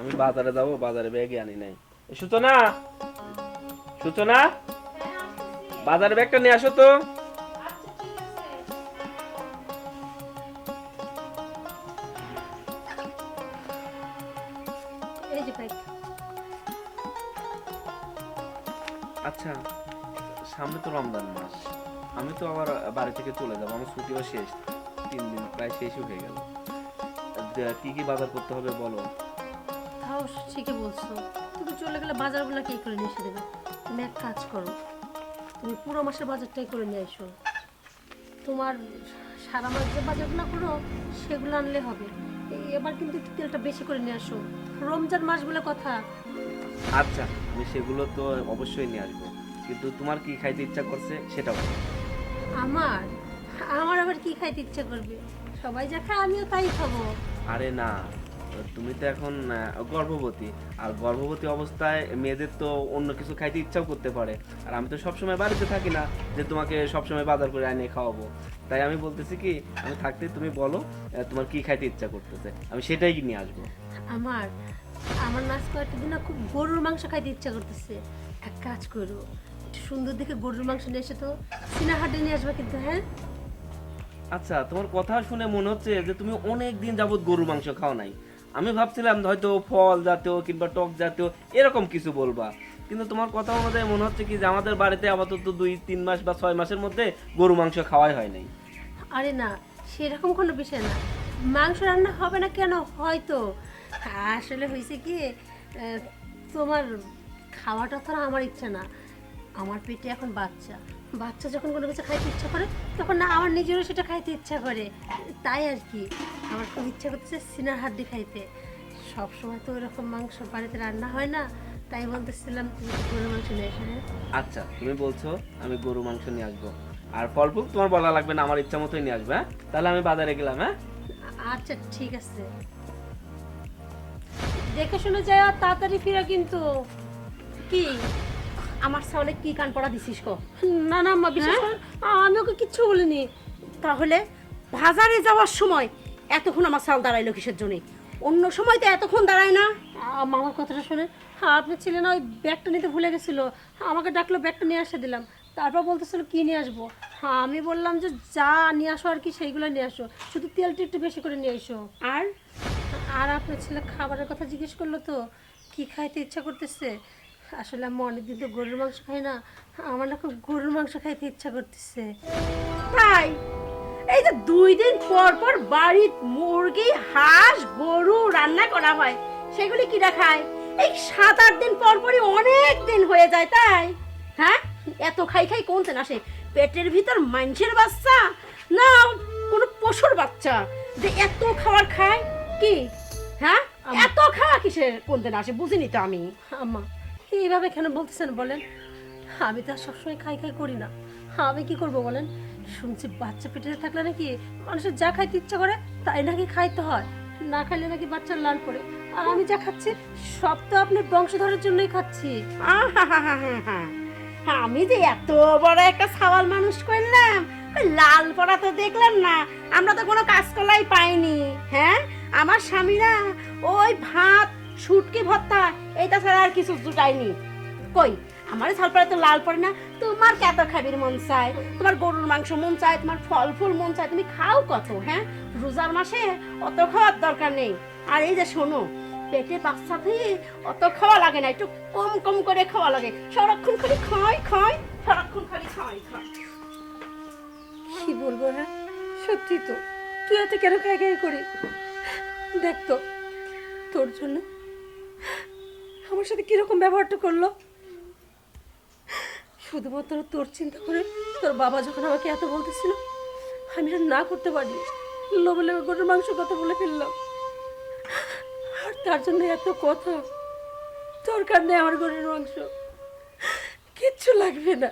আমি বাজারে যাব বাজারে ব্যাগে আনি নাই। এ, সূচনা সূচনা বাজারে ব্যাগটা নিয়ে আসো তো। আচ্ছা সামনে তো রমজান মাস। আমি তো আবার বাড়ি থেকে চলে যাব আমার ছুটিও শেষ। তিন দিন প্রায় শেষই হয়ে গেল। কি কি বাজার করতে হবে বলো? ঠিকই বলছো। তুমি চলে গেলে বাজারগুলো কে করে নিয়ে এসে দেবে? তুমি এক কাজ করো তুমি পুরো মাসের বাজারটাই করে নিয়ে এসো। তোমার সারা মাস যে বাজারগুলো করো সেগুলো আনলে হবে। এবার কিন্তু একটু তেলটা বেশি করে নিয়ে আসো। রমজান মাস বলে কথা। আচ্ছা আমি সেগুলো তো অবশ্যই নিয়ে আসব। কিন্তু তোমার কি খাইতে ইচ্ছা করছে সেটাও আমার? আমার আবার কি খাইতে ইচ্ছা করবে? সবাই যা খায় আমিও তাই খাব। আরে না তুমি তো এখন গর্ভবতী। আর গর্ভবতী অবস্থায় মেয়েদের তো অন্য কিছু খাইতে ইচ্ছাও করতে পারে। আর আমি তো সবসময় বাড়িতে থাকি না যে তোমাকে সবসময় বাজার করে আনিয়ে খাওয়াবো। তাই আমি বলতেছি কি আমি থাকতে তুমি বলো তোমার কি খাইতে ইচ্ছা করতেছে। আমি সেটাই নিয়ে আসব। আমার আমার নাচ কয়েকটা দিন খুব গরুর মাংস খাইতে ইচ্ছা করতেছে। এক কাজ করো একটু সুন্দর দেখে গরুর মাংস নিয়ে এসে তো সিনা হাটে নিয়ে আসবে কিন্তু হ্যাঁ? আচ্ছা তোমার কথা শুনে মনে হচ্ছে যে তুমি অনেক দিন যাবত গরুর মাংস খাও নাই। আমি ভাবছিলাম হয়তো ফল জাতীয় কিংবা টক জাতীয় এরকম কিছু বলবা। কিন্তু তোমার কথা অনুযায়ী মনে হচ্ছে কি যে আমাদের বাড়িতে আপাতত দুই, তিন মাস বা ছয় মাসের মধ্যে গরু মাংস খাওয়াই হয় নাই। আরে না, সেরকম কোনো বিষয় না। মাংস রান্না হবে না কেন? হয়তো। আসলে হয়েছে কি তোমার খাওয়াটা তো আমার ইচ্ছা না। আমার পেটে এখন বাচ্চা। বাচ্চা যখন কোনো কিছু খাইতে ইচ্ছা করে তখন না আমার নিজেরও সেটা খাইতে ইচ্ছা করে। তাই আর কি। আমার খুব ইচ্ছা করতেছে সিনার হাড্ডি খাইতে। সব সময় তো ওরকম মাংস বাড়িতে রান্না হয় না তাই বলতেছিলাম তুমি গরুর মাংস নিয়ে এসো হ্যাঁ? আচ্ছা তুমি বলছো আমি গরু মাংস নিয়ে আসব। আর ফল ফুল তোমার বলা লাগবে না আমার ইচ্ছা মতোই নিয়ে আসবে হ্যাঁ? তাহলে আমি বাজারে গেলাম হ্যাঁ? আচ্ছা ঠিক আছে। দেখে শুনে যায় আর তাড়াতাড়ি ফিরে কিন্তু। কি? আমার সামনে কি কান পড়া দিছিস কো? না না মা বিশেষ করে আমি ওকে কিচ্ছু বলিনি। তাহলে বাজারে যাওয়ার সময় এতক্ষণ আমার সাল দাঁড়াইলো কিসের জন্য? অন্য সময় তো এতক্ষণ দাঁড়ায় না। মামার কথাটা শুনে হ্যাঁ আপনি ছিলেন ওই ব্যাগটা নিতে ভুলে গেছিল। আমাকে ডাকলো ব্যাগটা নিয়ে এসে দিলাম। তারপর বলতেছিল কি নিয়ে আসব? হ্যাঁ আমি বললাম যে যা নিয়ে আসো আর কি সেইগুলো নিয়ে আসো। শুধু তেলটা একটু বেশি করে নিয়ে এসো। আর? আর আপনার ছেলে খাবারের কথা জিজ্ঞেস করল তো কি খাইতে ইচ্ছা করতেছে? আসলে আমি অনেকদিন তো গরুর মাংস খাই না আমার না খুব গরুর মাংস খাইতে ইচ্ছা করতেছে। তাই? এই যে দুই দিন পর পর বাড়ির মুরগি হাঁস গরু রান্না করা হয় সেগুলি কিরা খায়? এই সাত আট দিন পর পরই অনেক দিন হয়ে যায় তাই? হ্যাঁ? এত খাই খাই কোনতে আসে? পেটের ভিতর মানুষের বাচ্চা? না কোনো পশুর বাচ্চা। যে এত খাবার খায় কি? হ্যাঁ? এত খাওয়া কিসের কোনতে আসে? বুঝিনি তো আমি। আম্মা এইভাবে কেন বলতেছেন বলেন? আমি তো আর সবসময় খাই খাই করি না। আমি কি করব বলেন? শুনছি বাচ্চা পেটে থাকলে নাকি মানুষের যা খাইতে ইচ্ছা করে, তাই নাকি খাইতে হয়। না খাইলে নাকি বাচ্চার লাল পড়ে। আমি যা খাচ্ছি, সব তো আপনার বংশধরের জন্যই খাচ্ছি। আমি যে এত বড় একটা সাওয়াল মানুষ করলাম লাল পড়া তো দেখলাম না। আমরা তো কোনো কাজকলাই পাইনি হ্যাঁ? আমার স্বামীরা ওই ভাত শুটকি ভর্তা এইটা ছাড়া আর কিছু জুটায়নি। কই, আমার ছালপড়া তো লাল পড়ে না? তোমার কত খাবির মন চায়? তোমার গরুর মাংস মন চায়, তোমার ফল ফুল মন চায়, তুমি খাও কত হ্যাঁ? রোজার মাসে অত খাওয়ার দরকার নেই। আর এই যে শোনো, পেটে বাচ্চা থেকে অত খাওয়া লাগে না, একটু কম কম করে খাওয়া লাগে। সারাক্ষণ খালি খাই খাই, সারাক্ষণ খালি খাই খাই। কি বলব হ্যাঁ? সত্যি তো। তুই এত কেন খাই খাই করি দেখ তো, তোর জন্য আমার সাথে কীরকম ব্যবহারটা করল? শুধুমাত্র তোর চিন্তা করে তোর বাবা যখন আমাকে এত বলতেছিল, আমি আর না করতে পারি লোভে লোভে গরুর মাংস কথা বলে ফেললাম আর তার জন্য এত কথা, দরকার নেই আমার গরুর মাংস। কিচ্ছু লাগবে না।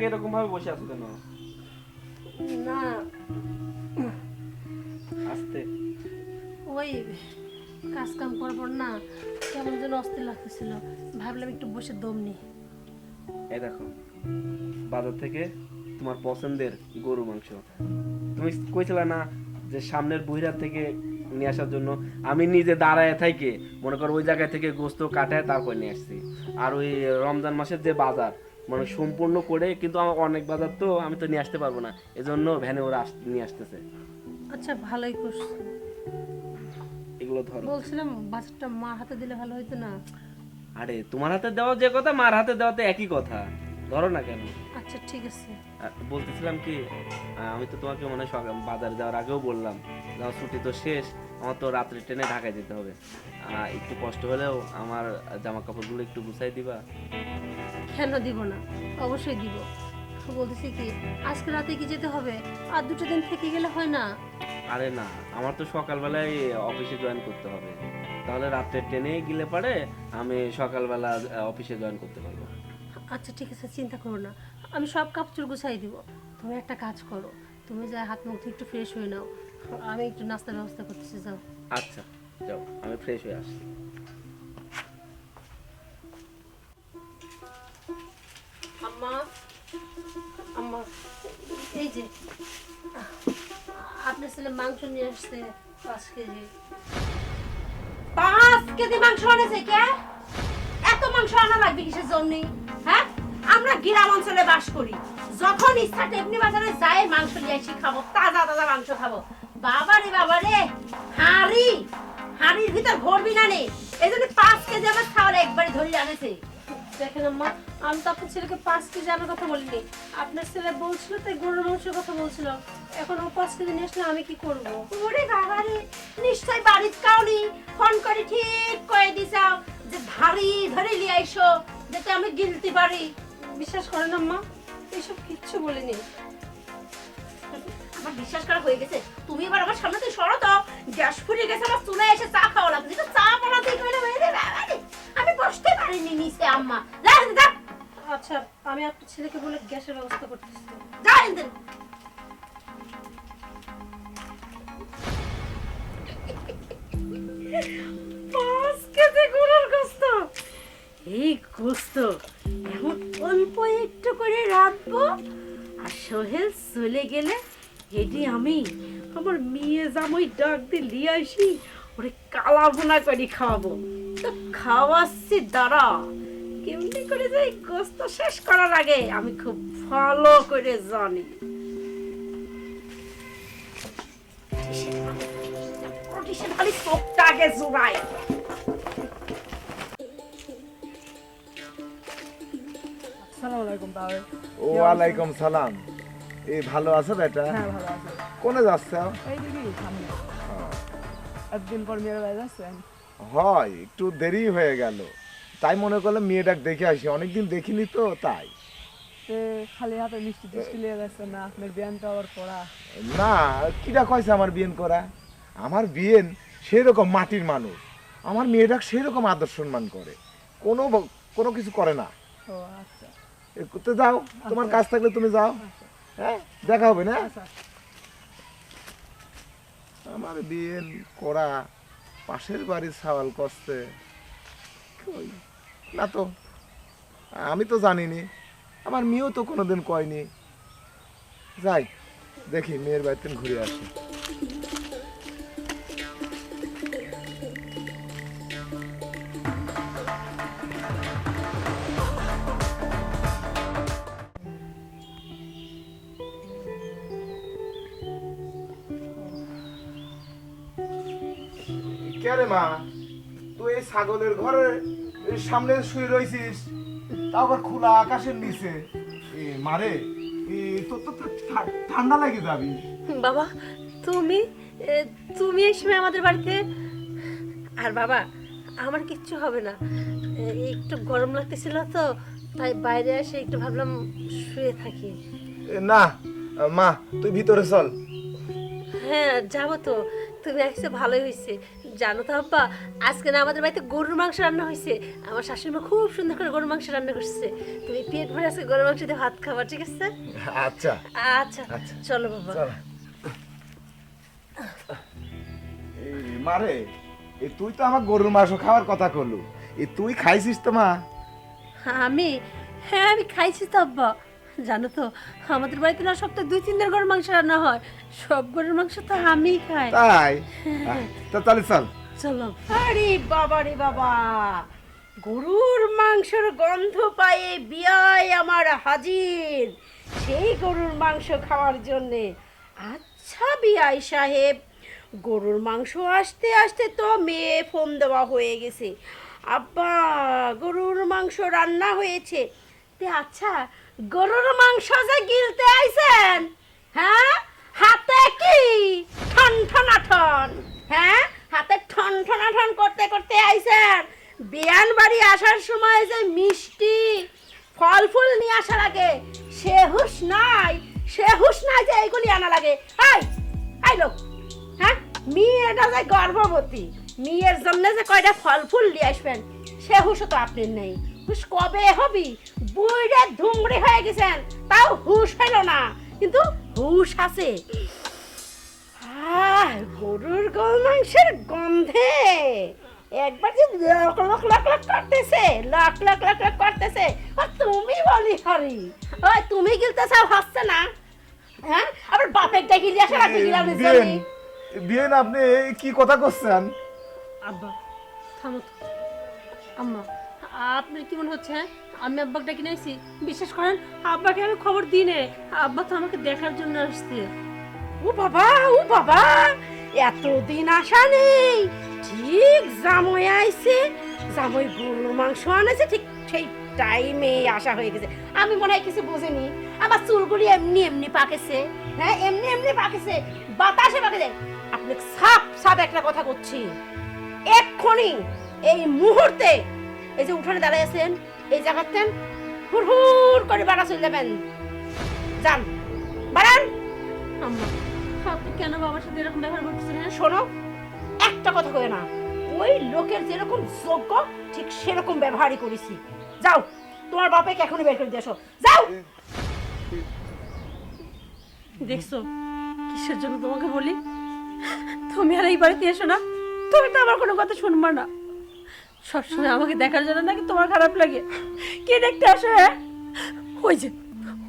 জায়গায় এরকম ভাবে বসে আছো কেন? না। আসতে। ওই কাজ কাম পর না কেমন যেন অস্থির লাগতেছিল। ভাবলাম একটু বসে দম নি এই দেখো বাজার থেকে তোমার পছন্দের গরু মাংস। তুমি কইছিলে না যে সামনের বহিরার থেকে নিয়ে আসার জন্য আমি নিজে দাঁড়ায় থাকি মনে করো ওই জায়গা থেকে গোস্ত কাটায় তারপর নিয়ে আসছি। আর ওই রমজান মাসের যে বাজার মানে সম্পূর্ণ করে কিন্তু আমার অনেক বাজার তো আমি তো নিয়ে আসতে পারব না। এজন্য ভ্যানে ওরা নিয়ে আসতেছে। আচ্ছা ভালোই করছ। এগুলো ধরো। বলছিলাম বাজারটা মার হাতে দিলে ভালো হইতো না? আরে তোমার হাতে দেওয়া যে কথা মার হাতে দেওয়া তো একই কথা। ধরো না কেন? আচ্ছা ঠিক আছে। বলতেছিলাম কি আমি তো তোমাকে মনে হয় বাজার যাওয়ার আগেও বললাম যে আমার ছুটি তো শেষ আমার তো রাত্রে ট্রেনে ঢাকায় যেতে হবে। একটু কষ্ট হলেও আমার জামা কাপড়গুলো একটু গুছাই দিবা। কেন দিব না? অবশ্যই দিব। বলতেছি কি আজকে রাতে কি যেতে হবে? আর দুটো দিন থেকে গেলে হয় না? আরে না আমার তো সকালবেলায় অফিসে জয়েন করতে হবে। তাহলে রাত্রে ট্রেনে গেলে পারে আমি সকালবেলা অফিসে জয়েন করতে পারব। আচ্ছা ঠিক আছে চিন্তা করো না। আমি সব কাপড় গুছাই দিব। তুমি একটা কাজ করো। তুমি যা হাত মুখ একটু ফ্রেশ হয়ে নাও। আমি একটু নাস্তার ব্যবস্থা করতেছি যাও। আচ্ছা যাও আমি ফ্রেশ হয়ে আসছি। আম্মা আম্মা, এই যে, আপনার ছেলে মাংস নিয়ে আসছে পাঁচ কেজি। পাঁচ কেজি মাংস আনেছে কে? এত মাংস আনা লাগবে কিসের জন্য? হ্যাঁ? আমরা গ্রাম অঞ্চলে বাস করি। যখন ইচ্ছা তেমনি বাজারে যাই, মাংস নিয়ে এসে খাব, তাজা তাজা মাংস খাব। বাবারে বাবারে হাড়ি, হাড়ির ভিতর ভরবি না নে? এই জন্য পাঁচ কেজি আমার খাওয়ার একবারে ধরে আনেছে। দেখেন আম্মা আমি তো আপনার ছেলেকে পাঁচ কেজি আনার কথা বলিনি। আপনার ছেলে বলছিল তাই গরুর মাংসের কথা বলছিল। এখন ও পাঁচ কেজি নিয়ে আসলে আমি কি করব? ওরে নিশ্চয় বাড়ির কাউনি ফোন করে ঠিক কয়ে দিছাও যে ভারী ধরে লিয়ে আইসো যাতে আমি গিলতে পারি। বিশ্বাস করেন আম্মা এইসব কিচ্ছু বলিনি। আমার বিশ্বাস করা হয়ে গেছে? তুমি এবার আমার সামনে থেকে সরো তো। গ্যাস ফুরিয়ে গেছে আমার চুলে এসে চা খাওয়া লাগছে তো চা বানাতেই কইলে হয়ে রে বাবা রে। আমি বসতে পারিনি নিচে আম্মা। যা যা। আচ্ছা আমি আপনার ছেলেকে বলে গ্যাসের ব্যবস্থা করতেছি। যা এনদের। পাঁচ কেজি গরুর গোস্ত। এই গোস্ত এখন অল্প একটু করে রাখব আর সোহেল চলে গেলে এটি আমি আমার মেয়ে জামাই ডাক দিয়ে লিয়ে আসি ওরে কালা ভুনা করে খাওয়াবো। তো খাওয়াচ্ছি দাঁড়া কেমনি করে যে এই গোস্ত শেষ করার আগে আমি খুব ভালো করে জানি। খালি চোখটা আগে জোড়ায়। আলাইকুম ওয়ালাইকুম সালাম। এই ভালো আছো বেটা? হ্যাঁ ভালো কোনে যাচ্ছে? একদিন পর মেয়ের বাড়ি যাচ্ছেন? হয় একটু দেরি হয়ে গেল। তাই মনে করলাম মেয়েটাক দেখে আসি। অনেকদিন দেখিনি তো তাই। খালি হাতে মিষ্টি টিষ্টি না আপনার আবার না কিরা কয়েছে আমার বিয়েন করা? আমার বিয়েন সেরকম মাটির মানুষ। আমার মেয়েটাক সেরকম আদর সম্মান করে। কোনো কোনো কিছু করে না। ও আচ্ছা। এ, যাও। তোমার কাজ থাকলে তুমি যাও। হ্যাঁ দেখা হবে না? আচ্ছা। আমার বিয়েন করা পাশের বাড়ির সওয়াল করছে। কই? না তো, আমি তো জানিনি, আমার মেয়েও তো কোনোদিন কয়নি। যাই, দেখি মেয়ের বাড়িতে ঘুরে আসি। মা? তুই এই ছাগলের ঘরে সামনে শুয়ে রয়েছিস তাও আবার খোলা আকাশের নিচে। এ মারে এ তোর তো ঠান্ডা লাগে যাবি। বাবা তুমি তুমি এই সময় আমাদের বাড়িতে? আর বাবা আমার কিচ্ছু হবে না। একটু গরম লাগতেছিল তো তাই বাইরে এসে একটু ভাবলাম শুয়ে থাকি। না মা তুই ভিতরে চল। হ্যাঁ যাব তো। তুমি আসছে ভালোই হয়েছে। জানো তো আব্বা আজকে না আমাদের বাড়িতে গরুর মাংস রান্না হয়েছে। আমার শাশুড়ি মা খুব সুন্দর করে গরুর মাংস রান্না করছে। তুমি পেট ভরে আজকে গরুর মাংস দিয়ে ভাত খাবার ঠিক আছে? আচ্ছা। আচ্ছা চলো বাবা। চল। এই মারে এ তুই তো আমার গরুর মাংস খাওয়ার কথা করলু এ তুই খাইছিস তো মা? আমি? হ্যাঁ আমি খাইছি তো আব্বা। জানো তো আমাদের বাড়িতে না সপ্তাহে দুই তিন দিন গরুর মাংস রান্না হয়। সব গরুর মাংস তো আমিই খাই। তাই? তা তাহলে চল। চলো। আরে বাবা রে বাবা গরুর মাংসের গন্ধ পায়ে বিয়ায় আমার হাজির। সেই গরুর মাংস খাওয়ার জন্যে। আচ্ছা বিয়াই সাহেব গরুর মাংস আসতে আসতে তো মেয়ে ফোন দেওয়া হয়ে গেছে। আব্বা গরুর মাংস রান্না হয়েছে। তে আচ্ছা গরুর মাংস যে গিলতে আইছেন হ্যাঁ? হাতে কি? ঠন ঠনা ঠন হ্যাঁ? হাতে ঠন ঠনা ঠন করতে করতে আইছেন। বিয়ান বাড়ি আসার সময় যে মিষ্টি ফল ফুল নিয়ে আসা লাগে সে হুশ নাই, সে হুশ নাই যে এইগুলি আনা লাগে। আই আই লোক হ্যাঁ? মেয়েটা যে গর্ভবতী, মেয়ের জন্য যে কয়টা ফল ফুল নিয়ে আসবেন, সে হুশও তো আপনি নেই। হুশ কবে হবি? বুড়ে ধুমড়ি হয়ে গেছেন। তাও হুশ হইল না। কিন্তু হুশ আছে। আহ, গরুর গোল মাংসের গন্ধে। একবার যে লক লক লক লক করতেছে লক লক লক লক করতেছে। আর তুমি বলি হরি। ওই তুমি গিলতে চাও হচ্ছে না? হ্যাঁ? আবার বাপের ডাকি দিয়ে আসা রাখতে গেলাম বিয়েন বিয়েন আপনি কি কথা করছেন? আব্বা থামো আম্মা আপনার কি মনে হচ্ছে হ্যাঁ? আমি আব্বাকে ডেকে নিয়েছি বিশ্বাস করেন, আব্বাকে আমি খবর দিই নে আব্বা তো আমাকে দেখার জন্য আসছে। ও বাবা ও বাবা, এতদিন আসা নেই। ঠিক জামই আইছে, জামই গরুর মাংস আনেছে, ঠিক সেই টাইমে আসা হয়ে গেছে। আমি মনে হয় কিছু বুঝিনি। আমার চুলগুলি এমনি এমনি পাকেছে। হ্যাঁ এমনি এমনি পাকেছে। বাতাসে পাকেছে আপনি সাপ সাপ একটা কথা করছি। এক্ষুনি এই মুহূর্তে এই যে উঠানে দাঁড়ায় আছেন এই জায়গাতেন হুর হুর করে বাড়া চলে যাবেন। যান। বাড়ান। আম্মা আপনি কেন বাবার সাথে এরকম ব্যবহার করতেছেন হ্যাঁ? শোনো একটা কথা কয়ে না। ওই লোকের যেরকম যোগ্য ঠিক সেরকম ব্যবহারই করেছি। যাও তোমার বাপেকে এখনই বের করে দিয়ে এসো যাও। দেখছ কিসের জন্য তোমাকে বলি? তুমি আর এই বাড়িতে এসো না। তুমি তো আমার কোনো কথা শুনবা না। সবসময় আমাকে দেখার জন্য নাকি তোমার খারাপ লাগে? কে দেখতে আসো হ্যাঁ? ওই যে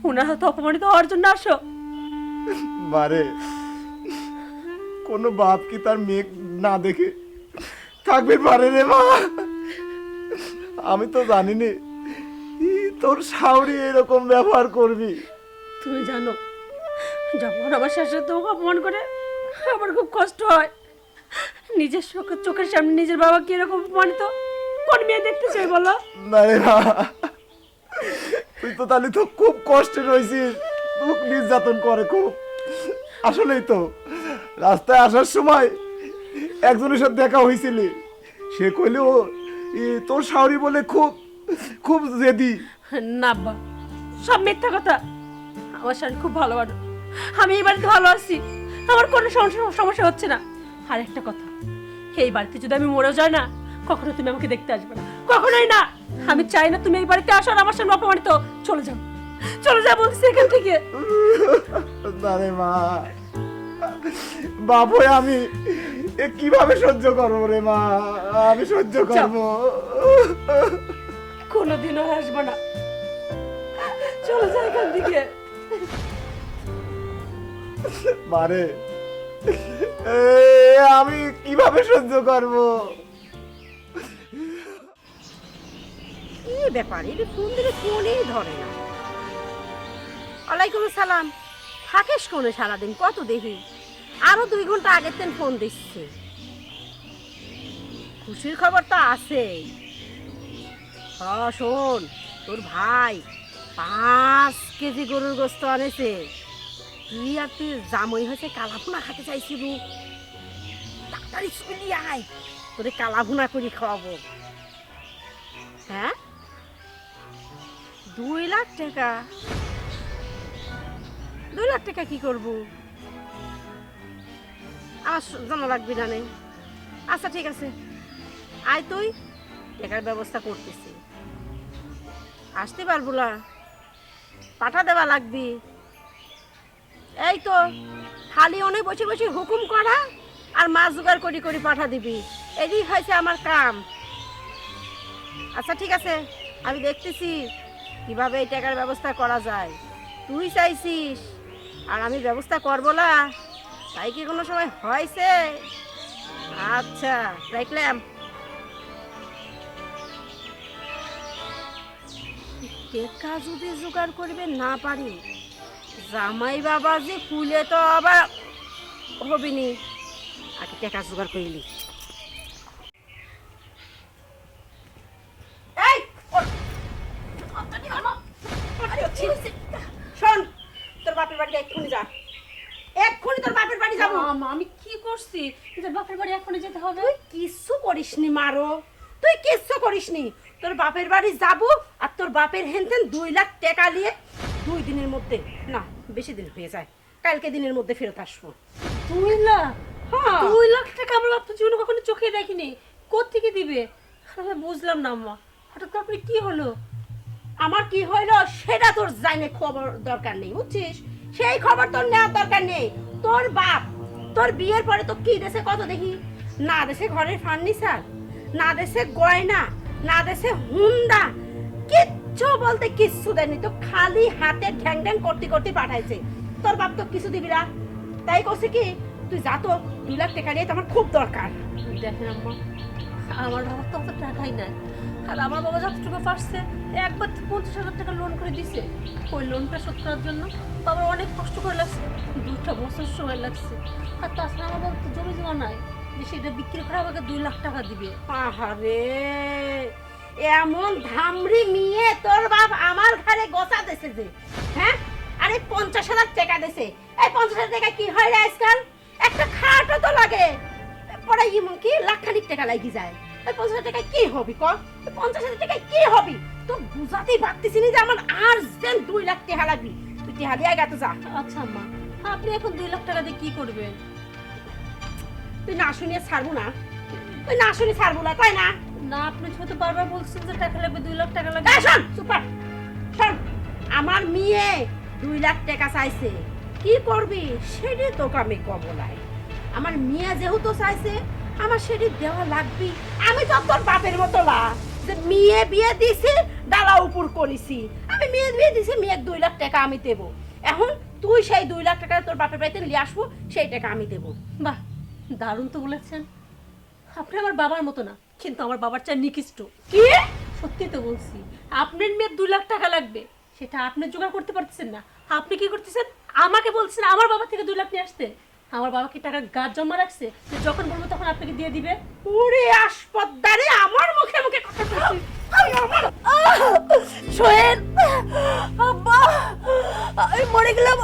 ওনারা তো অপমানিত হওয়ার জন্য আসো। মারে কোনো বাপ কি তার মেয়ে না দেখে থাকবে পারে রে মা? আমি তো জানি নে ই, তোর সাউরি এরকম ব্যবহার করবি। তুমি জানো যখন আমার শাশুড়ি তোমাকে অপমান করে আমার খুব কষ্ট হয়। নিজের চোখের চোখের সামনে নিজের বাবা কি এরকম অপমানিত? কোন মেয়ে দেখতে চাই বলো? না রে। মা তুই তো তাহলে তো খুব কষ্টে রয়েছিস। খুব নির্যাতন করে খুব। আসলেই তো রাস্তায় আসার সময় একজনের সাথে দেখা হয়েছিল। সে কইলে ও ই, তোর সাউরি বলে খুব খুব জেদি। না আব্বা সব মিথ্যা কথা। আমার শাড়ি খুব ভালো মানুষ। আমি এই বাড়িতে ভালো আছি। আমার কোনো সমস্যা সমস্যা হচ্ছে না। আর একটা কথা এই বাড়িতে যদি আমি মরে যাই না কখনো তুমি আমাকে দেখতে আসবে না। কখনোই না। আমি চাই না তুমি এই বাড়িতে আসো আর আমার সামনে অপমানিত চলে যাও। চলে যাও বলছি এখান থেকে। না রে মা। হয়ে আমি এ কীভাবে সহ্য করব রে মা? আমি সহ্য করব। কোনোদিনও আসবে না। চলে যাও এখান থেকে। মারে এ, আমি কীভাবে সহ্য করব? কি ব্যাপার? এটা ফোন দিলে ফোনই ধরে না। ওয়ালাইকুম সালাম থাকিস কোনে সারাদিন? কত দেখি আরও দুই ঘণ্টা আগের দিন ফোন দিচ্ছে। খুশির খবর তো আছেই। হ শোন, তোর ভাই পাঁচ কেজি গরুর গোস্ত আনেছে। তুই আর তুই জামই হয়েছে কালাভুনা খেতে চাইছিল তাড়াতাড়ি চলি আয়, তোরে কালাভুনা করে খাওয়াবো। হ্যাঁ? দুই লাখ টাকা? দুই লাখ টাকা কি করব? আমার জানা লাগবে না নেই। আচ্ছা ঠিক আছে। আয় তুই, টাকার ব্যবস্থা করতেছি। আসতে পারব না। পাঠা দেওয়া লাগবে। এই তো, খালি অনেক বসে বসে হুকুম করা আর মাছ জোগাড় করি করি পাঠা দিবি। এদিক হয়েছে আমার কাম। আচ্ছা ঠিক আছে। আমি দেখতেছি। কীভাবে এই টাকার ব্যবস্থা করা যায়? তুই চাইছিস। আর আমি ব্যবস্থা করব না। তাই কি কোনো সময় হয়েছে? আচ্ছা রাখলাম টেকা যদি জোগাড় করবে না পারি, জামাই বাবা যে কুলে তো আবার হবিনি। আগে টেকা জোগাড় করিলি? এই। শোন তোর বাপের বাড়ি এক্ষুনি যা। এক্ষুনি তোর বাপের বাড়ি যাব। আমি কি করছি? যে বাপের বাড়ি এখনই যেতে হবে। তুই কিচ্ছু করিসনি মারো তুই কিচ্ছু করিসনি। তোর বাপের বাড়ি যাব আর তোর বাপের হেনতেন দুই লাখ টাকা নিয়ে দুই দিনের মধ্যে না বেশি দিন হয়ে যায়। কালকে দিনের মধ্যে ফেরত আসব। দুই লাখ? হ্যাঁ। দুই লাখ টাকা আমার বাপ জীবনে কখনো চোখে দেখিনি। কোত্থেকে দিবে? বুঝলাম না আম্মা হঠাৎ করে আপনি কি হলো? আমার কি হইল সেটা তোর জানে খবর দরকার নেই, বুঝছিস? সেই খবর তোর নেওয়ার দরকার নেই। তোর বাপ, তোর বিয়ের পরে তো কি দেশে কত দেখি? না দেশে ঘরের ফার্নিচার না দেশে গয়না, না দেশে হুন্ডা, কিচ্ছু বলতে কিচ্ছু দেয়নি তো খালি হাতে ঠ্যাং ঠ্যাং করতে করতে পাঠাইছে। তোর বাপ তো কিছু দিবি না। তাই করছে কি, তুই যা তো, দুই লাখ টাকা নিয়ে তো আমার খুব দরকার। দেখেন আমার বাবার তো অত টাকাই নাই। আর আমার বাবা যতটুকু পারছে, একবার তো পঞ্চাশ হাজার টাকা লোন করে দিছে। ওই লোনটা শোধ করার জন্য বাবার অনেক কষ্ট করে লাগছে, দুটা বছর সময় লাগছে। আর তাছাড়া আমার বাবার তো জমি জমা নাই, যে সেটা বিক্রি করে আমাকে দুই লাখ টাকা দিবে। আহারে এমন ধামড়ি মেয়ে তোর বাপ আমার ঘরে গোসা দেছে যে হ্যাঁ? আরে পঞ্চাশ হাজার টাকা দেছে। এই পঞ্চাশ হাজার টাকা কি হয় রে আজকাল? একটা খাটও তো লাগে। পরে কি লাখ খানিক টাকা লাগি যায়। এই পঞ্চাশ হাজার টাকা কি হবি ক এই পঞ্চাশ হাজার টাকা কি হবি? তো বুঝাতেই পারতেছি না যে আমার আর দুই লাখ টাকা লাগবি। তুই টাকা দিয়ে গেতে যা। আচ্ছা আম্মা। আপনি এখন দুই লাখ টাকা দিয়ে কি করবেন? তুই না শুনিয়ে ছাড়বো না। তুই না শুনে ছাড়বো না তাই না? না আপনি যেহেতু বারবার বলছেন যে টাকা লাগবে দুই লাখ টাকা লাগবে। শোন সুপার শোন আমার মেয়ে দুই লাখ টাকা চাইছে। কি করবি? সেটি তোকে আমি কব নাই। আমার মেয়ে যেহেতু চাইছে আমার সেটি দেওয়া লাগবে। আমি তো তোর বাপের মতো না। যে মেয়ে বিয়ে দিছি ডালা উপর করেছি। আমি মেয়ে বিয়ে দিছি মেয়ে দুই লাখ টাকা আমি দেবো। এখন তুই সেই দুই লাখ টাকা তোর বাপের বাড়িতে নিয়ে আসব সেই টাকা আমি দেবো। বাহ দারুণ তো বলেছেন। আপনি আমার বাবার মতো না কিন্তু আমার বাবার চাই নিকৃষ্ট। কি? সত্যি তো বলছি আপনার মেয়ের দু লাখ টাকা লাগবে। সেটা আপনি জোগাড় করতে পারতেছেন না। আপনি কি করতেছেন? আমাকে বলছেন আমার বাবা থেকে দুই লাখ নিয়ে আসতে। আমার বাবা কি টাকা গাছ জমা রাখছে যে যখন বলব তখন আপনাকে দিয়ে দিবে। ওরে আসপদ্দারে আমার মুখে মুখে কথা বলছিস আমি আমার সোহেল আব্বা আমি মরে গেলাম।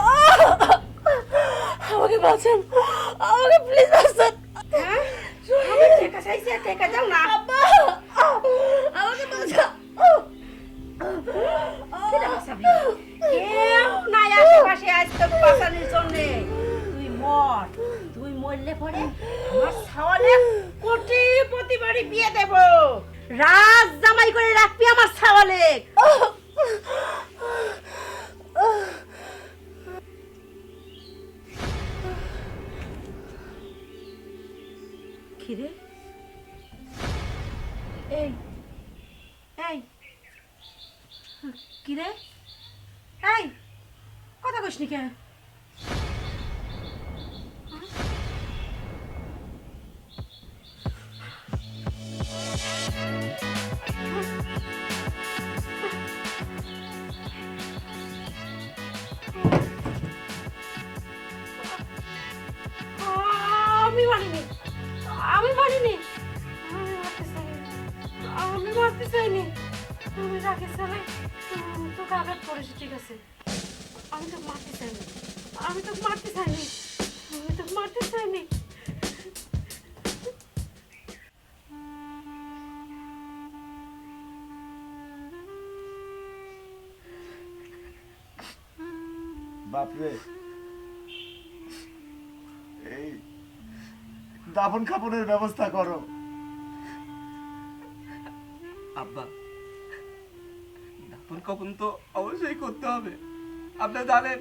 আমাকে বাঁচান। আমাকে প্লিজ বাঁচান। আব্বা আমাকে নাই আশেপাশে আজ তোর বাঁচানোর জন্যে। তুই তুই মরলে পরে আমার ছাওয়ালে কোটিপতি বাড়ি বিয়ে দেব। রাজ জামাই করে রাখবি আমার ছাওয়ালে। খিরে এই এই। কিরে? এই, কথা কইস নি কে আমি মানিনি আমি আমি মারতে চাইনি। আমি মারতে চাইনি। আমি রাখে চালাই তোকে আঘাত করেছি, ঠিক আছে? আমি তো মারতে চাইনি। আমি তো মারতে চাইনি। আমি তো মারতে চাইনি। বাপরে। এই দাফন খাপনের ব্যবস্থা করো। আব্বা দাফন তো অবশ্যই করতে হবে। আপনি জানেন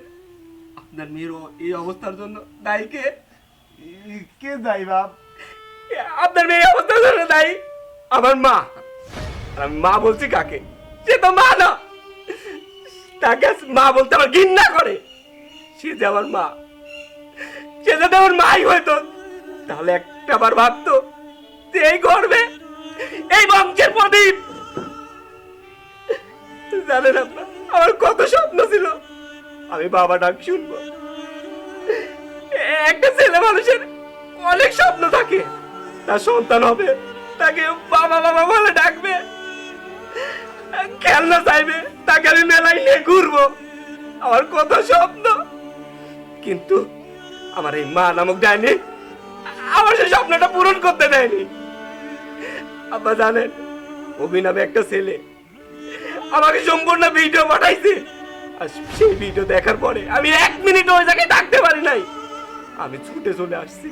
আপনার মেয়েরও এই অবস্থার জন্য দায়ী কে? কে যাই বাপ? আপনার মেয়ে অবস্থা জন্য দায়ী? আমার মা। আর আমি মা বলছি কাকে? সে তো মা না। তাকে মা বলতে আমার ঘৃণা করে। সে আমার মা আমার মাই তাহলে একটা বার ভাবতো এই গর্বে, এই বংশের প্রদীপ। জানেন আমার কত স্বপ্ন ছিল। আমি বাবা ডাক একটা ছেলে মানুষের অনেক স্বপ্ন থাকে। তার সন্তান হবে, তাকে বাবা বাবা বলে ডাকবে। খেলনা চাইবে, তাকে আমি মেলায় নিয়ে ঘুরবো। আমার কত স্বপ্ন। কিন্তু আমার এই মা নামক ডাইনি আমার সেই স্বপ্নটা পূরণ করতে দেয়নি। আব্বা জানেন, অভি নামে একটা ছেলে আমাকে সম্পূর্ণ ভিডিও পাঠাইছে। আর সেই ভিডিও দেখার পরে আমি এক মিনিট ওই জায়গায় থাকতে পারি নাই। আমি ছুটে চলে আসছি।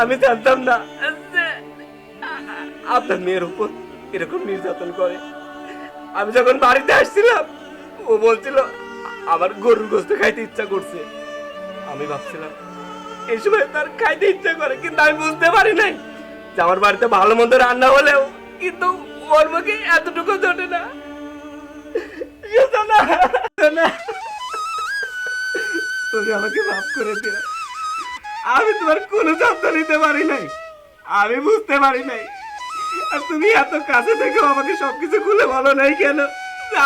আমি জানতাম না আপনার মেয়ের উপর এরকম নির্যাতন করে। আমি যখন বাড়িতে আসছিলাম, ও বলছিল আমার গরুর গোস্ত খাইতে ইচ্ছা করছে। আমি ভাবছিলাম, এই সময় তার খাইতে ইচ্ছা করে, কিন্তু আমি বুঝতে পারি নাই যে আমার বাড়িতে ভালো মন্দ রান্না হলেও কিন্তু ওর মুখে এতটুকু জোটে না। তুমি আমাকে মাফ করে দিও। আমি তোমার কোনো যত্ন নিতে পারি নাই। আমি বুঝতে পারি নাই। আর তুমি এত কাছে থেকেও আমাকে সবকিছু খুলে বলো নাই কেন?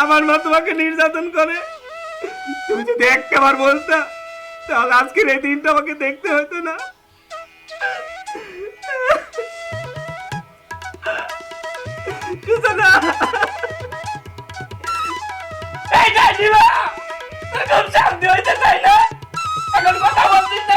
আমার মা তোমাকে নির্যাতন করে। তুমি যদি তাহলে আজকের এই দিনটা আমাকে দেখতে হতো না। হয়েছে তাই না। এখন কথা বলছিস না